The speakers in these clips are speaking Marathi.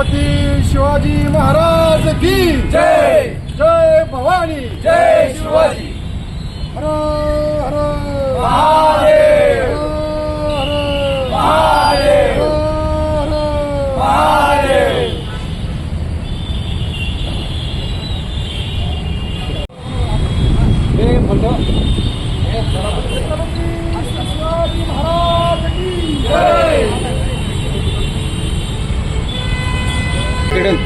छत्रपती शिवाजी महाराज की जय. जय भवानी. जय शिवाजी. हर हर महादेव! हर हर महादेव! हर हर महादेव हे म्हणतो छत्रपती शिवाजी महाराज की जय किरण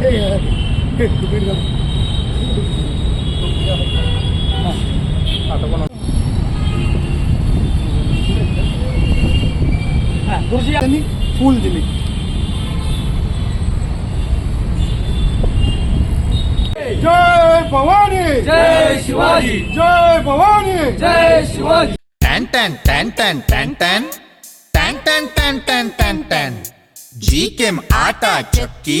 हे, हे, हे, तुम्ही जा. त्यांनी फूल दिली जय भवानी जय शिवाजी जय भवानी जय शिवाजी टॅन टॅन टॅन टॅन टॅन टॅन टॅन टॅन टॅन टॅन टॅन टॅन जी केम आटा चक्की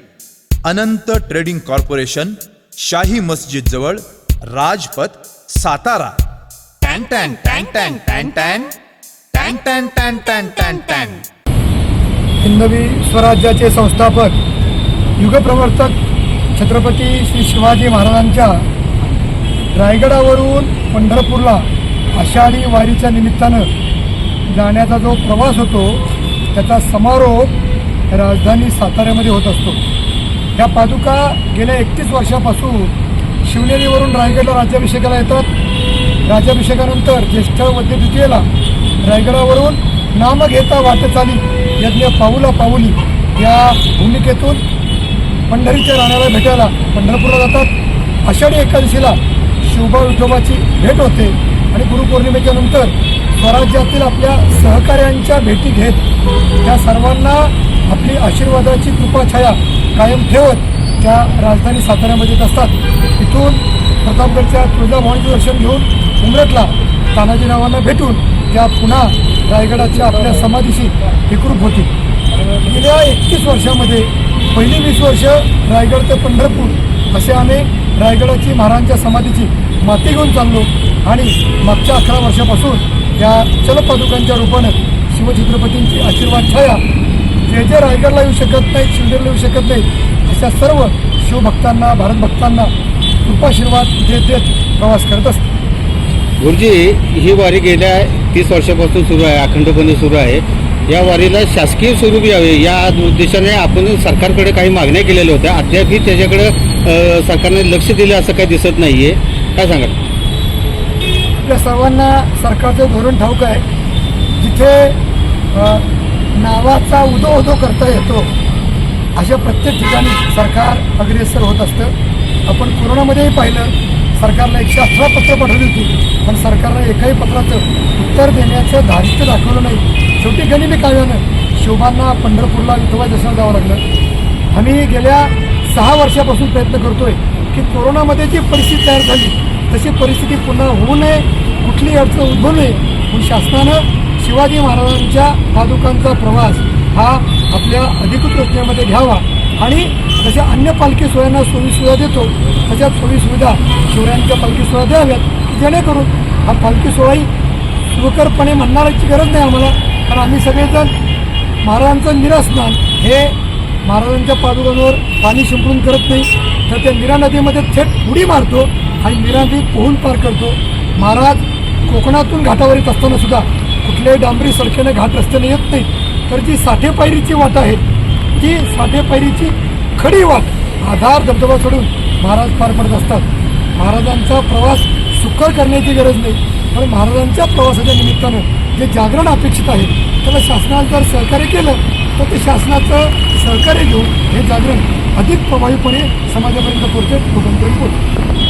अनंत ट्रेडिंग कॉर्पोरेशन शाही मस्जिद जवळ राजपथ सातारा टॅन टॅन टॅन टॅन टॅन टॅन टॅन टॅन टॅन टॅन टॅन टॅन हिंदवी स्वराज्याचे संस्थापक युगप्रवर्तक छत्रपती श्री शिवाजी महाराजांच्या रायगडावरून पंढरपूरला आषाढी वारीच्या निमित्तानं जाण्याचा जो प्रवास होतो त्याचा समारोप राजधानी साताऱ्यामध्ये होत असतो ह्या पादुका गेल्या एकतीस वर्षापासून शिवनेरीवरून रायगडला राज्याभिषेकाला येतात. राज्याभिषेकानंतर ज्येष्ठ मध्यद्वितीयेला रायगडावरून नाम घेता वाट चाली यज्ञ पाऊला पाऊली या भूमिकेतून पंढरीच्या राण्याला भेटायला पंढरपूरला जातात. आषाढी एकादशीला शिवबा विठोबाची भेट होते आणि गुरुपौर्णिमेच्या नंतर स्वराज्यातील आपल्या सहकाऱ्यांच्या भेटी घेत त्या सर्वांना आपली आशीर्वादाची कृपाछाया कायम ठेवत त्या राजधानी साताऱ्यामध्ये येत असतात. तिथून प्रतापगडच्या तुळजाभवानीचं दर्शन घेऊन उमरटला तानाजीरावांना भेटून त्या पुन्हा रायगडाच्या आपल्या समाधीशी एकरूप होती. गेल्या एकतीस वर्षामध्ये पहिली वीस वर्ष रायगड ते पंढरपूर असे आम्ही रायगडाची महाराजांच्या समाधीची माती घेऊन चाललो आणि मागच्या अकरा वर्षापासून या चलपादुकांच्या रूपानं शिवछत्रपतींची आशीर्वाद छाया जे जे रायगडला येऊ शकत नाहीत शिवनेरीला येऊ शकत नाहीत अशा सर्व शिवभक्तांना भारत भक्तांना कृपाशीर्वाद देत देत प्रवास करत असतो. गुरुजी ही वारी गेल्या तीस वर्षापासून सुरू आहे अखंडपणे सुरू आहे. या वारीला शासकीय स्वरूप यावे या उद्देशाने आपण सरकारकडे काही मागण्या केलेल्या होत्या. अद्यापही त्याच्याकडे सरकारने लक्ष दिलं असं काही दिसत नाहीये. काय सांगाल? आपल्या सर्वांना सरकारचं धोरण ठाऊक आहे. जिथे नावाचा उदो उदो करता येतो. अशा प्रत्येक ठिकाणी सरकार अग्रेसर होत असतं. आपण कोरोनामध्येही पाहिलं सरकारला एकशे अठरा पत्र पाठवली होती. पण सरकारनं एकाही पत्राचं उत्तर देण्याचं धारित्य दाखवलं नाही. शेवटी गणिमी काव्यानं शोभांना पंढरपूरला विठोबा दर्शनाला जावं लागलं. आम्ही गेल्या सहा वर्षापासून प्रयत्न करतोय की कोरोनामध्ये जी परिस्थिती तयार झाली तशी परिस्थिती पुन्हा होऊ नये कुठलीही अडचण उद्भवू नये म्हणून शासनानं शिवाजी महाराजांच्या पादुकांचा प्रवास हा आपल्या अधिकृत रचनेमध्ये घ्यावा. आणि जशा अन्य पालखी सोयींना सोयीसुविधा देतो तशा सोयीसुविधा शिवरायांच्या पालखी सोहळ्या द्याव्यात. जेणेकरून हा पालखी सोहळाही सुखकरपणे म्हणण्याची गरज नाही आम्हाला. कारण आम्ही सगळेजण महाराजांचं निरास्नान हे महाराजांच्या पादुकांवर पाणी शिंपडून करत नाही. तर त्या मीरा नदीमध्ये थेट उडी मारतो आणि नीरा नदी पोहून पार करतो. महाराज कोकणातून घाटावर येत असताना सुद्धा कुठल्याही डांबरी सडकेने घाट रस्त्याने येत नाही. तर जी साठे पायरीची वाट आहे ती साठे पायरीची खडी वाट आधार धबधबा सोडून महाराज पार पडत असतात. महाराजांचा प्रवास सुकर करण्याची गरज नाही. पण महाराजांच्या प्रवासाच्या निमित्तानं जे जागरण अपेक्षित आहे त्याला शासनानं जर सहकार्य केलं तर ते शासनाचं सहकार्य घेऊन हे जागरण अधिक प्रभावीपणे समाजापर्यंत पोहोचेल लोकांपर्यंत पोहोचेल.